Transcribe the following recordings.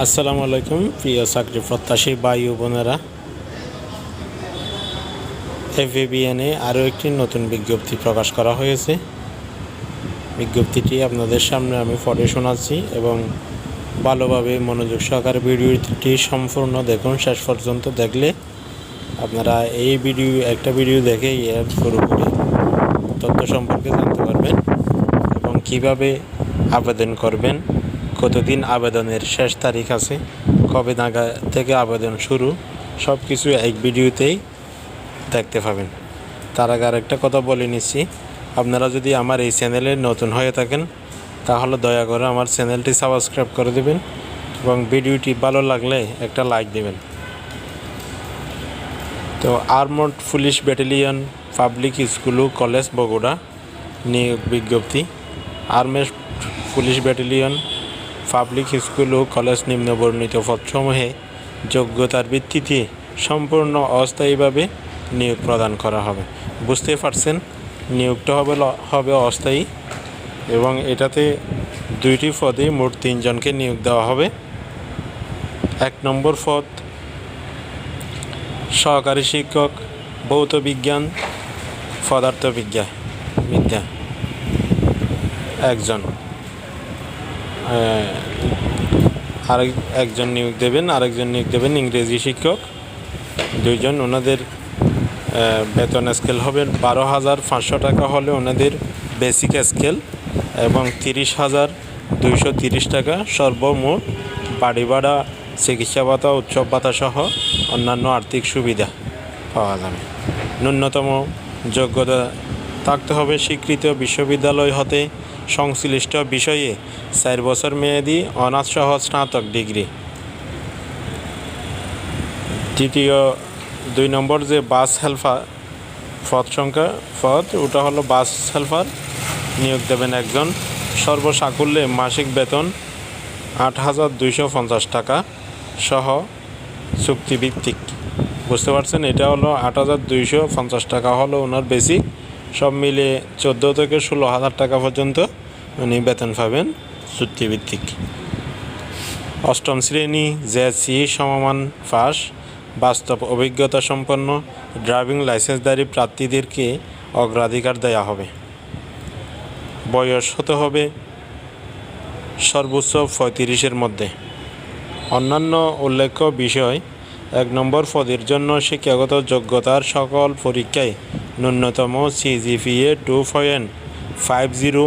আসসালামু আলাইকুম, প্রিয় চাকরি প্রত্যাশী ভাই ও বোনেরা। এফএবিএনে আরও একটি নতুন বিজ্ঞপ্তি প্রকাশ করা হয়েছে। বিজ্ঞপ্তিটি আপনাদের সামনে আমি পড়ে শোনাচ্ছি এবং ভালোভাবে মনোযোগ সহকারে ভিডিওটি সম্পূর্ণ দেখুন। শেষ পর্যন্ত দেখলে আপনারা এই ভিডিও, একটা ভিডিও দেখে এর পুরোপুরি তথ্য সম্পর্কে জানতে পারবেন এবং কীভাবে আবেদন করবেন। কতদিন আবেদনের শেষ তারিখ আছে? কবে নাগা থেকে আবেদন শুরু? সব কিছু এক ভিডিওতেই দেখতে পাবেন। তার আগে আরেকটা কথা বলে নিচ্ছি। আপনারা যদি আমার এই চ্যানেলে নতুন হয়ে থাকেন, তাহলে দয়া করে আমার চ্যানেলটি সাবস্ক্রাইব করে দেবেন এবং ভিডিওটি ভালো লাগলে একটা লাইক দেবেন। তো armed police battalion public school ও কলেজ, বগুড়া নিয়োগ বিজ্ঞপ্তি। Armed police battalion public school ও কলেজ নিম্নবর্ণিত পদসমূহে যোগ্যতার ভিত্তিতে সম্পূর্ণ অস্থায়ীভাবে নিয়োগ প্রদান করা হবে। বুঝতে পারছেন? নিয়োগটা হবে হবে অস্থায়ী এবং এটাতে দুইটি পদে মোট তিনজনকে নিয়োগ দেওয়া হবে। এক নম্বর পদ সহকারী শিক্ষক, ভৌত বিজ্ঞান পদার্থ বিজ্ঞান বিদ্যা। একজন। আরেক, একজন নিয়োগ দেবেন, আরেকজন নিয়োগ দেবেন ইংরেজি শিক্ষক। দুইজন, ওনাদের বেতন স্কেল হবে বারো হাজার পাঁচশো টাকা হলে ওনাদের বেসিক স্কেল এবং তিরিশ হাজার দুইশো তিরিশ টাকা সর্বমোট বাড়ি ভাড়া, চিকিৎসা ভাতা, উৎসব ভাতা সহ অন্যান্য আর্থিক সুবিধা পাওয়া যাবে। ন্যূনতম যোগ্যতা থাকতে হবে স্বীকৃত বিশ্ববিদ্যালয় হতে সংশ্লিষ্ট বিষয়ে চার বছর মেয়াদি অনার্স সহ স্নাতক ডিগ্রি। তৃতীয় দুই নম্বর যে বাস হেল্পার, পদ সংখ্যা, পদ, ওটা হলো বাস হেল্পার। নিয়োগ দেবেন একজন। সর্বসাকুল্যে মাসিক বেতন আট হাজার দুইশো পঞ্চাশ টাকা সহ চুক্তিভিত্তিক। বুঝতে পারছেন? এটা হলো আট হাজার দুইশো পঞ্চাশ টাকা হলো ওনার বেসিক। সব মিলে চোদ্দ থেকে ষোলো হাজার টাকা পর্যন্ত উনি বেতন পাবেন চুক্তিভিত্তিক। অষ্টম শ্রেণি জেসি সমমান পাস, বাস্তব অভিজ্ঞতা সম্পন্ন, ড্রাইভিং লাইসেন্সধারী প্রার্থীদেরকে অগ্রাধিকার দেওয়া হবে। বয়স হতে হবে সর্বোচ্চ পঁয়ত্রিশের মধ্যে। অন্যান্য উল্লেখ্য বিষয়, এক নম্বর পদের জন্য শিক্ষাগত যোগ্যতার সকল পরীক্ষায় ন্যূনতম CGPA two point five zero.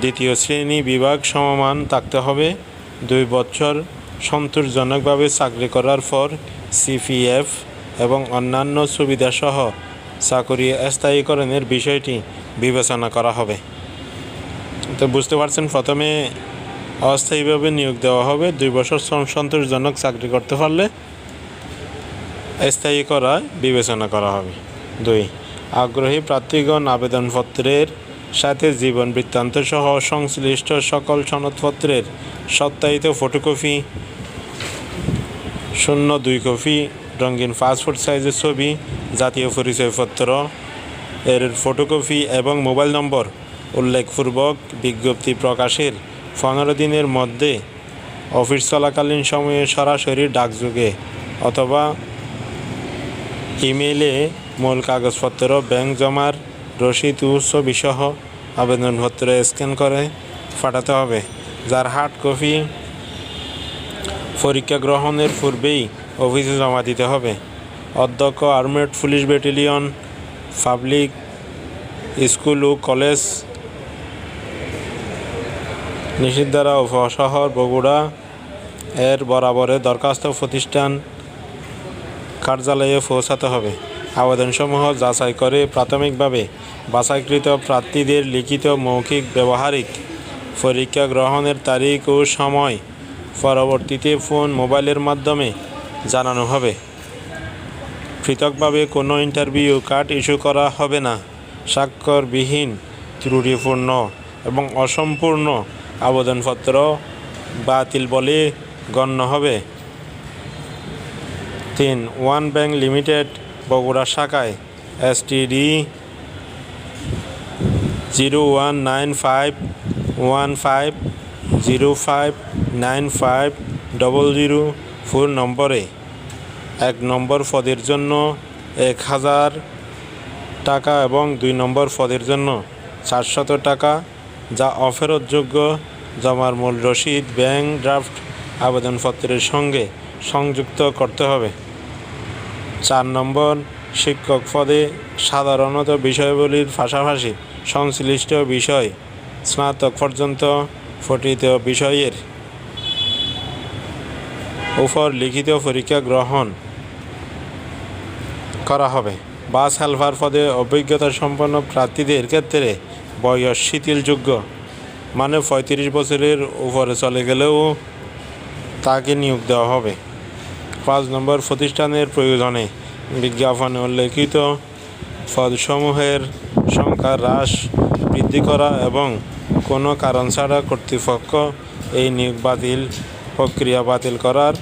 দ্বিতীয় শ্রেণি বিভাগ সমমান থাকতে হবে। দুই বছর সন্তোষজনকভাবে চাকরি করার পর সিপিএফ এবং অন্যান্য সুবিধাসহ চাকরি স্থায়ীকরণের বিষয়টি বিবেচনা করা হবে। তো বুঝতে পারছেন, প্রথমে অস্থায়ীভাবে নিয়োগ দেওয়া হবে। দুই বছর সন্তোষজনক চাকরি করতে পারলে স্থায়ী করা বিবেচনা করা হবে। দুই, আগ্রহী প্রার্থীগণ আবেদনপত্রের সাথে জীবন বৃত্তান্ত সহ সংশ্লিষ্ট সকল সনদপত্রের সত্যায়িত ফটোকপি, শূন্য দুই কপি, রঙিন পাসপোর্ট সাইজের ছবি, জাতীয় পরিচয়পত্র এর ফটোকপি এবং মোবাইল নম্বর উল্লেখপূর্বক বিজ্ঞপ্তি প্রকাশের পনেরো দিনের মধ্যে অফিস চলাকালীন সময়ে সরাসরি ডাকযোগে অথবা ইমেইলে মূল কাগজপত্র, ব্যাংক জমার রসিদ ও ছবিসহ আবেদনপত্র স্ক্যান করে পাঠাতে হবে। যার হার্ড কপি পরীক্ষা গ্রহণের পূর্বেই অফিসে জমা দিতে হবে। অধ্যক্ষ, armed police battalion, public school ও কলেজ নিষিদ্ধারা উপশহর বগুড়া এর বরাবরে দরখাস্ত প্রতিষ্ঠান কার্যালয়ে পৌঁছাতে হবে। আবেদনসমূহ যাচাই করে প্রাথমিকভাবে বাছাইকৃত প্রার্থীদের লিখিত মৌখিক ব্যবহারিক পরীক্ষা গ্রহণের তারিখ ও সময় পরবর্তীতে ফোন, মোবাইলের মাধ্যমে জানানো হবে। পৃথকভাবে কোনো ইন্টারভিউ কার্ড ইস্যু করা হবে না। স্বাক্ষরবিহীন, ত্রুটিপূর্ণ এবং অসম্পূর্ণ আবেদনপত্র বাতিল বলে গণ্য হবে। তিন, ওয়ান ব্যাংক লিমিটেড, বগুড়া শাখায় STD zero one nine five one five zero five nine five double zero four নম্বরে এক নম্বর পদের জন্য এক হাজার টাকা এবং দুই নম্বর পদের জন্য চারশত টাকা যা অফেরতযোগ্য জমার মূল রসিদ ব্যাংক ড্রাফট আবেদনপত্রের সঙ্গে সংযুক্ত করতে হবে। চার নম্বর শিক্ষক পদে সাধারণত বিষয়গুলির পাশাপাশি সংশ্লিষ্ট বিষয় স্নাতক পর্যন্ত ফটিত বিষয়ের উপর লিখিত পরীক্ষা গ্রহণ করা হবে। বাস হেলপার পদে অভিজ্ঞতা সম্পন্ন প্রার্থীদের ক্ষেত্রে বয়স শিথিলযোগ্য। মানে পঁয়ত্রিশ বছরের উপরে চলে গেলেও তাকে নিয়োগ দেওয়া হবে। পাঁচ নম্বর প্রতিষ্ঠানের প্রয়োজনে বিজ্ঞাপনে উল্লেখিত। পদসমূহের সংখ্যা হ্রাস, বৃদ্ধি করা এবং কোনো কারণ ছাড়া কর্তৃপক্ষ এই নিয়োগ বাতিল প্রক্রিয়া বাতিল করার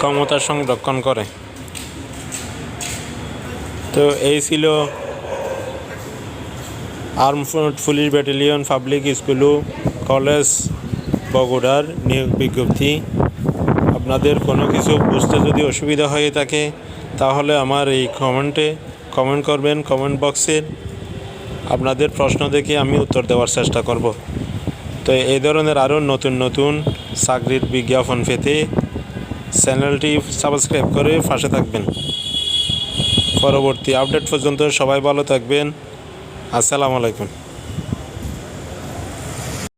ক্ষমতা সংরক্ষণ করে। তো এই ছিল arm police battalion public school college বগুড়ার নিয়োগ বিজ্ঞপ্তি। আপনাদের কোনো কিছু বুঝতে যদি অসুবিধা হয়ে থাকে, তাহলে আমার এই কমেন্টে কমেন্ট করবেন, কমেন্ট বক্সে আপনাদের প্রশ্ন দেখে আমি উত্তর দেওয়ার চেষ্টা করব। তো এই ধরনের আরও নতুন নতুন চাকরির বিজ্ঞাপন পেতে চ্যানেলটি সাবস্ক্রাইব করে পাশে থাকবেন। পরবর্তী আপডেট পর্যন্ত সবাই ভালো থাকবেন। আসসালামু আলাইকুম।